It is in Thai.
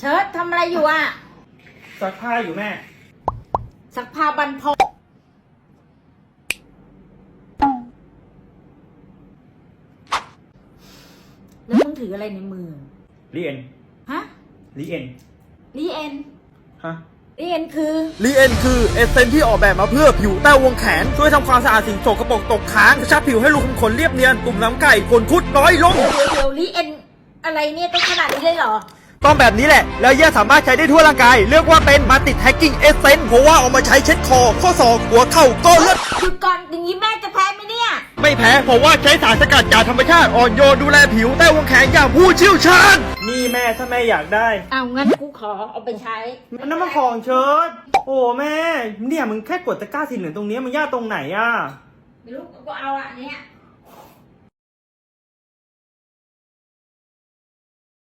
เชิดทำอะไรอยู่อะ ซักผ้าอยู่แม่ สักผ้าบันพกแล้วมึงถืออะไรในมือลีเอ็น ฮะลีเอ็นลีเอ็นฮะลีเอ็นคือลีเอ็นคือเอเซนที่ออกแบบมาเพื่อผิวใต้วงแขน ช่วยทำความสะอาดสิ่งโสกปรกตกค้างกระชับผิวให้รูขุมขนเรียบเนียนตุ่มน้ำไก่ขนคุดน้อยลง เดี๋ยวเดี๋ยวเดี๋ยวลีเอ็นอะไรเนี่ยต้องขนาดนี้เลยเหรอ ต้องแบบนี้แหละ แล้วแย่สามารถใช้ได้ทั่วร่างกาย เรียกว่าเป็นมาติดแฮกกิ้งเอเซนเพราะว่าเอามาใช้เช็ดคอ ข้อศอกหัวเข่าก็เลิศหยุดก่อนอย่างนี้แม่จะแพ้ไหมเนี่ย ไม่แพ้เพราะว่าใช้สารสกัดจากธรรมชาติอ่อนโยนดูแลผิวใต้วงแขนอย่างผู้เชี่ยวชาญนี่แม่ถ้าแม่อยากได้เอางั้นกูขอเอาไปใช้มันน้ำมันของเชิดโอ้แม่เนี่ยมึงแค่กดตะกร้าสีเหลืองตรงเนี้ยมันยากตรงไหนอะไม่รู้กูเอาอันเนี้ย